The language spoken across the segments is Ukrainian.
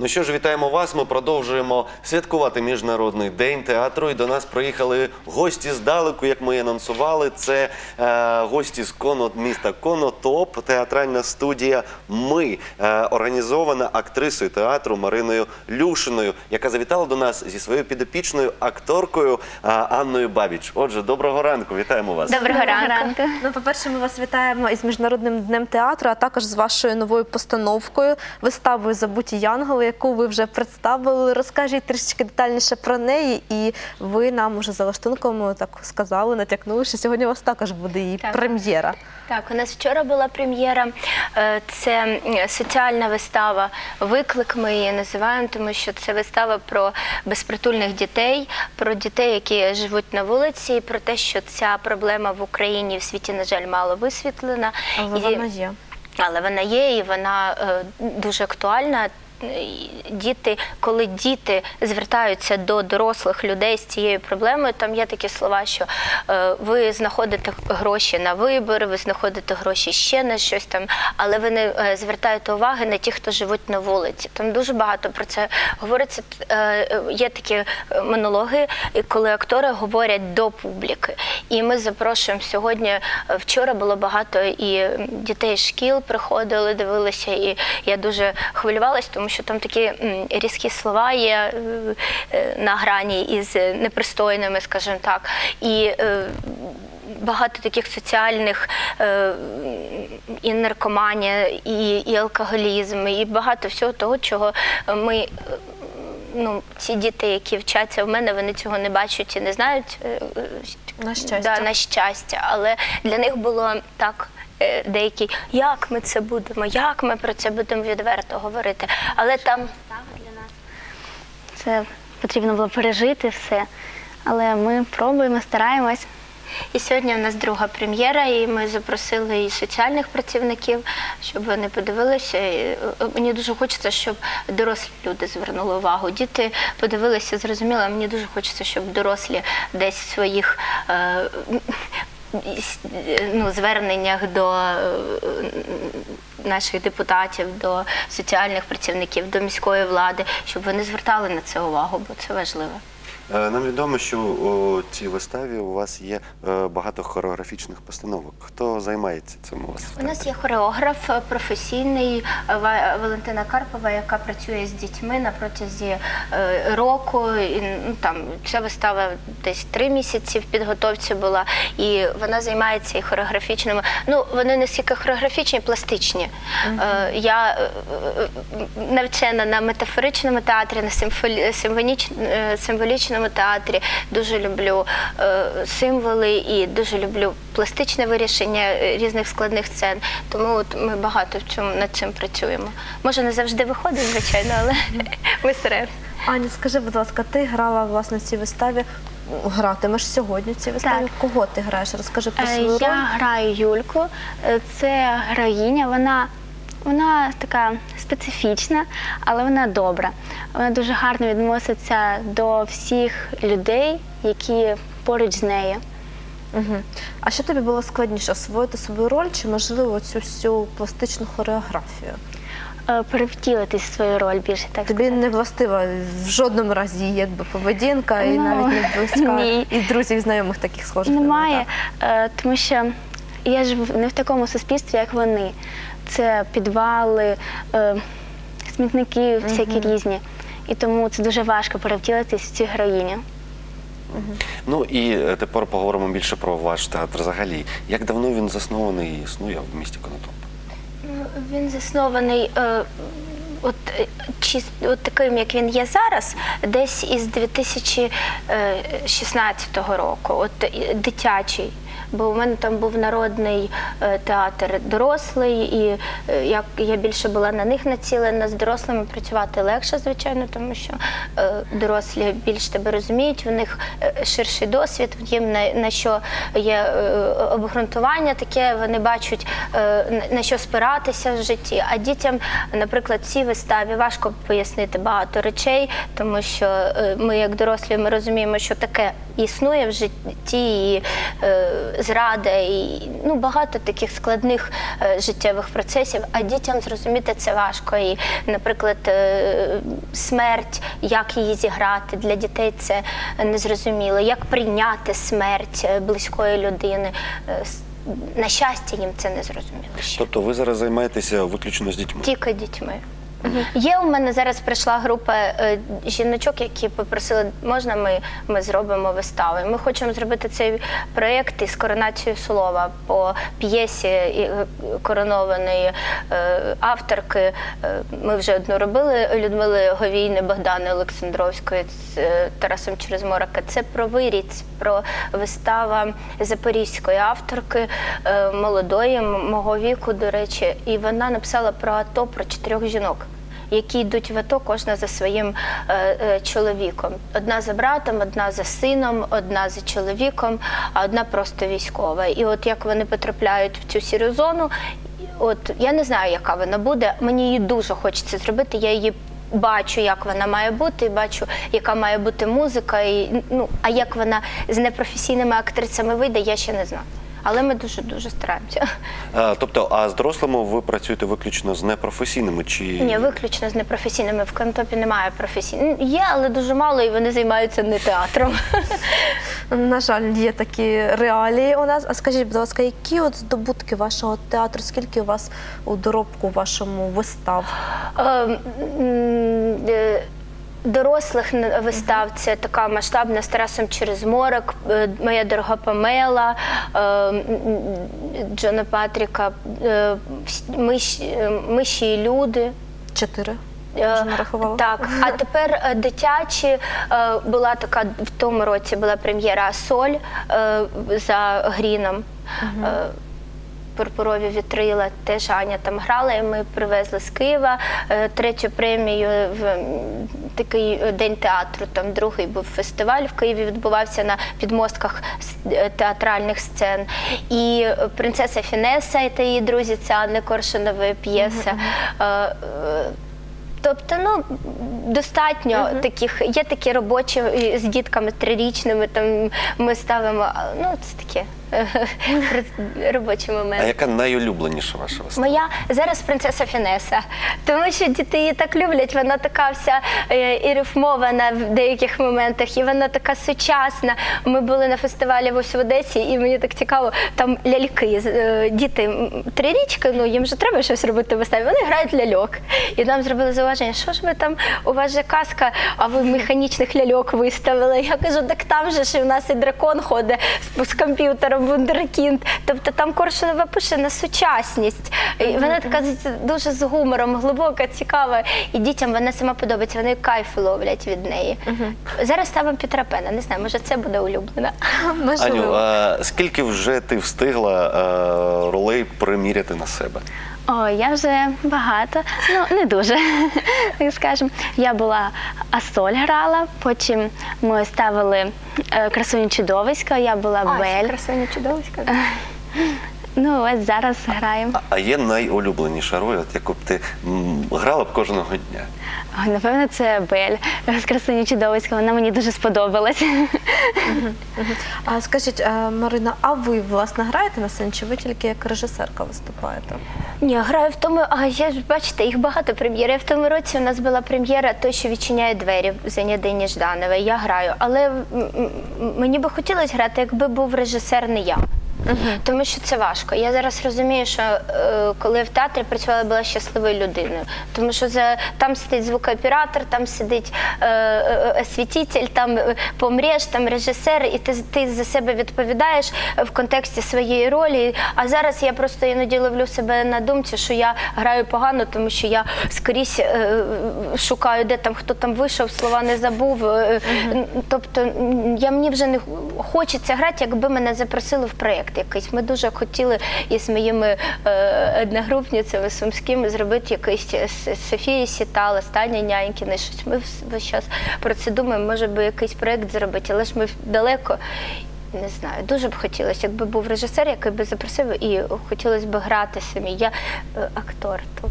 Ну що ж, вітаємо вас. Ми продовжуємо святкувати міжнародний день театру. І до нас приїхали гості здалеку, як ми і анонсували. Це е, гості з Коно міста Конотоп, театральна студія. Ми е, організована актрисою театру Мариною Люшиною, яка завітала до нас зі своєю підопічною акторкою е, Анною Бабіч. Отже, доброго ранку, вітаємо вас. Доброго ранку. Ну, по-перше, ми вас вітаємо із міжнародним днем театру, а також з вашою новою постановкою, виставою Забуті Янголи, яку ви вже представили. Розкажіть трішечки детальніше про неї, і ви нам уже за лаштунком так сказали, натякнули, що сьогодні у вас також буде її Так. прем'єра. Так, у нас вчора була прем'єра. Е, Це соціальна вистава. Виклик ми її називаємо, тому що це вистава про безпритульних дітей, про дітей, які живуть на вулиці, і про те, що ця проблема в Україні і в світі, на жаль, мало висвітлена. Але І- вона є. Але вона є і вона е, дуже актуальна. І Діти, коли діти звертаються до дорослих людей з цією проблемою, там є такі слова, що е, ви знаходите гроші на вибори, ви знаходите гроші ще на щось там, але ви не е, звертаєте уваги на ті, хто живуть на вулиці. Там дуже багато про це говориться. Е, Є такі е, монологи, коли актори говорять до публіки. І ми запрошуємо сьогодні. е, Вчора було багато і дітей шкіл приходили, дивилися, і я дуже хвилювалась, тому що там такі різкі слова є е, е, на грані із непристойними, скажімо так. І е, багато таких соціальних і наркоманія, і, і алкоголізм, і багато всього того, чого ми. Ну, ці діти, які вчаться в мене, вони цього не бачать і не знають. На щастя. Да, на щастя. Але для них було так. Е, Деякі, як ми це будемо, як ми про це будемо відверто говорити. Але там для нас. Це потрібно було пережити все. Але ми пробуємо, стараємось. і сьогодні у нас друга прем'єра, і ми запросили і соціальних працівників, щоб вони подивилися. І, е, Мені дуже хочеться, щоб дорослі люди звернули увагу. Діти подивилися, зрозуміли. Мені дуже хочеться, щоб дорослі десь в своїх. е, Ну, зверненнях до е, наших депутатів, до соціальних працівників, до міської влади, щоб вони звертали на це увагу, бо це важливо. Е, Нам відомо, що у цій виставі у вас є е, багато хореографічних постановок. Хто займається цим у вас? У нас є хореограф е, професійний Валентина Карпова, яка працює з дітьми на протязі року. І, ну, там, ця вистава десь три місяці в підготовці була, і вона займається і хореографічними. Ну, вони не стільки хореографічні, пластичні. Я навчена на метафоричному театрі, на симфолі- е, театрі. Дуже люблю е, символи і дуже люблю пластичне вирішення е, різних складних сцен. Тому от ми багато в цьому над цим працюємо. Може, не завжди виходить, звичайно, але ми стараємося. Аня, скажи, будь ласка, ти грала власне в цій виставі. Гратимеш сьогодні в цій виставі. Так. Кого ти граєш? Розкажи про Е, свою роль. Я граю Юльку. Це героїня. Вона, вона така специфічна, але вона добра. Вона дуже гарно відноситься до всіх людей, які поруч з нею. Угу. А що тобі було складніше освоїти свою роль чи можливо цю всю пластичну хореографію? Е, Перевтілитись в свою роль більше так Тобі сказати. не властива в жодному разі якби поведінка і Ну, навіть не близька ні. і друзів, знайомих таких схожих. Немає, е, тому що я живу не в такому суспільстві, як вони. Це підвали, е, смітники всякі різні. І тому це дуже важко перевтілитись в цю героїню. Ну і е, тепер поговоримо більше про ваш театр взагалі. Як давно він заснований і існує в місті Конотоп? Ну, Він заснований. Е, От, е, чис- от таким, як він є зараз, десь із 2016 року, от е, дитячий. Бо у мене там був народний е, театр дорослий, і е, як я більше була на них націлена з дорослими працювати легше, звичайно, тому що е, дорослі більш тебе розуміють, в них ширший досвід, їм на, на що є обґрунтування таке, вони бачать на- що спиратися в житті. А дітям, наприклад, в цій виставі важко пояснити багато речей, тому що ми, як дорослі, ми розуміємо, що таке існує в житті, і е, зрада і ну, багато таких складних е, життєвих процесів. А дітям зрозуміти це важко. І, наприклад, е, смерть, як її зіграти для дітей це незрозуміло. Як прийняти смерть близької людини. На щастя, їм це не зрозуміло. ще. Тобто ви зараз займаєтеся виключно з дітьми? Тільки дітьми. Є у мене зараз прийшла група е, жіночок, які попросили, можна ми, ми зробимо виставу. Ми хочемо зробити цей проєкт із коронацією слова по п'єсі е, коронованої е, авторки. Ми вже одну робили Людмили Говійни, Богдани Олександровської з Тарасом через Морока. Це про виріць, про вистава запорізької авторки молодої, мого віку, до речі, і вона написала про АТО про чотирьох жінок. Які йдуть в АТО, кожна за своїм е, е, чоловіком. Одна за братом, одна за сином, одна за чоловіком, а одна просто військова. І от як вони потрапляють в цю сіру зону, от я не знаю, яка вона буде. Мені її дуже хочеться зробити. Я її бачу, як вона має бути, і бачу, яка має бути музика. І, ну, а як вона з непрофесійними актрисами вийде, я ще не знаю. Але ми дуже дуже стараємося. А, тобто, а з дорослими ви працюєте виключно з непрофесійними чи Ні, виключно з непрофесійними. В контопі немає професійних. Є, але дуже мало, і вони займаються не театром. На жаль, є такі реалії у нас. А скажіть, будь ласка, які от здобутки вашого театру? Скільки у вас у доробку вашому вистав? Е, е, Дорослих вистав це така масштабна з Тарасом через морок, е, моя дорога Памела, е, Джона Патріка, е, миші, і люди. Чотири. Нарахувала? Так, а тепер дитячі була така в тому році була прем'єра Соль за Гріном. Е, Пурпурові вітрила, теж Аня там грала, і ми привезли з Києва е, третю премію в такий е, день театру. Там другий був фестиваль в Києві, відбувався на підмостках е, театральних сцен. І принцеса Фінеса і та її друзі, це Анни Коршунової п'єса. Тобто, ну достатньо таких. Є такі робочі з дітками трирічними. Там ми ставимо. Ну це таке е, робочі А яка найулюбленіша ваша вистава? Моя зараз принцеса Фінеса, тому що діти її так люблять. Вона така вся е, і рифмована в деяких моментах, і вона така сучасна. Ми були на фестивалі ось в Одесі, і мені так цікаво, там ляльки. е, Діти м, трирічки, ну їм же треба щось робити в виставі. Вони грають ляльок. І нам зробили зауваження, що ж ви там, у вас же казка, а ви механічних ляльок виставили. Я кажу, так там же ж і в нас і дракон ходить з комп'ютером, вундеркінд. Тобто там Коршунова пише на сучасність. І вона така дуже з гумором, глибока, цікава. І дітям вона сама подобається, вони кайф ловлять від неї. Зараз ставимо Петра Пена, не знаю, може це буде улюблена. Аню, а скільки вже ти встигла е, ролей приміряти на себе? О, я вже багато, ну не дуже, скажемо. Я була Асоль грала, потім ми ставили красуні чудовиська, я була Бель. Красуні чудовиська. Ну ось зараз граємо. А- А є найулюбленіша роль, от яку б ти грала б кожного дня? Ой, напевно, це Бель з красуні чудовиська. Вона мені дуже сподобалась. А скажіть, е, Марина, а ви власне граєте на сцені, чи ви тільки як режисерка виступаєте? Ні, граю в тому, а я ж бачите, їх багато прем'єр. Я В тому році у нас була прем'єра той, що відчиняє двері за Нядині Жданової. Я граю. Але м, м, мені би хотілося грати, якби був режисер не я. Тому що це важко. Я зараз розумію, що е, коли в театрі працювала, була щасливою людиною. Тому що за, там сидить звукооператор, там сидить е, е, освітитель, там е, помреш, там режисер, і ти, ти за себе відповідаєш в контексті своєї ролі. А зараз я просто іноді ловлю себе на думці, що я граю погано, тому що я скрізь е, шукаю, де там хто там вийшов, слова не забув. Е, Тобто я мені вже не хочеться грати, якби мене запросили в проєкт якийсь. Ми дуже хотіли із моїми е, одногрупницями сумськими зробити якийсь е, з Софією Сітал, останні нянькіни. Щось ми весь час про це думаємо, може би якийсь проєкт зробити, але ж ми далеко. Не знаю, дуже б хотілося, якби був режисер, який би запросив, і хотілося б грати самі. Я е, актор тут.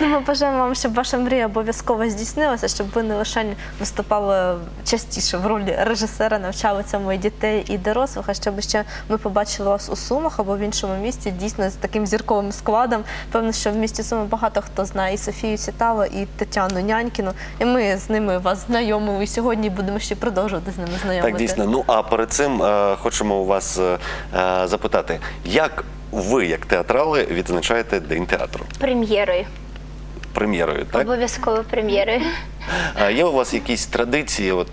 Ми бажаємо вам, щоб ваша мрія обов'язково здійснилася, щоб ви не лише виступали частіше в ролі режисера, навчали цьому і дітей, і дорослих, а щоб ще ми побачили вас у Сумах або в іншому місті, дійсно з таким зірковим складом. Певно, що в місті Суми багато хто знає і Софію Цітало, і Тетяну Нянькіну. І ми з ними вас знайомили і сьогодні будемо ще продовжувати з ними знайомити. Так, дійсно. Ну а перед цим е, хочемо у вас е, е, запитати, як ви, як театрали, відзначаєте День театру? Прем'єрою. Прем'єрою, так? Обов'язково прем'єрою. А є у вас якісь традиції? От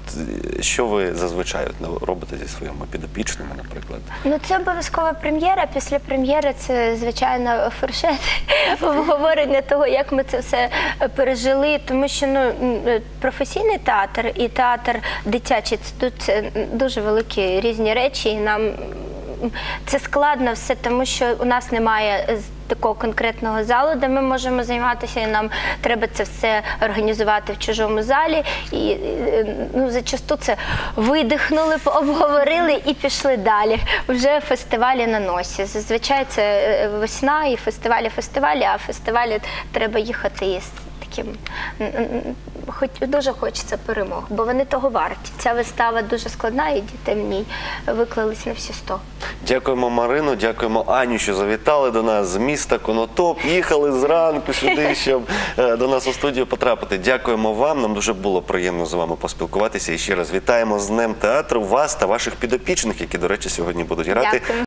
що ви зазвичай от, робите зі своїми підопічними, наприклад? Ну, це обов'язкова прем'єра. Після прем'єри це звичайно фуршет обговорення того, як ми це все пережили. Тому що ну е, професійний театр і театр дитячий це тут дуже великі різні речі. І нам це складно все, тому що у нас немає е, такого конкретного залу, де ми можемо займатися, і нам треба це все організувати в чужому залі. І е, ну, зачасту це видихнули, обговорили і пішли далі. Вже фестивалі на носі. Зазвичай це е, весна і фестивалі, фестивалі, а фестивалі треба їхати із таким. Хоч дуже хочеться перемог, бо вони того варті. Ця вистава дуже складна, і діти в ній виклались на всі сто. Дякуємо Марину, дякуємо Аню, що завітали до нас з міста Конотоп. Їхали зранку сюди, щоб е, до нас у студію потрапити. Дякуємо вам. Нам дуже було приємно з вами поспілкуватися. І ще раз вітаємо з Днем театру вас та ваших підопічних, які, до речі, сьогодні будуть грати Дякую.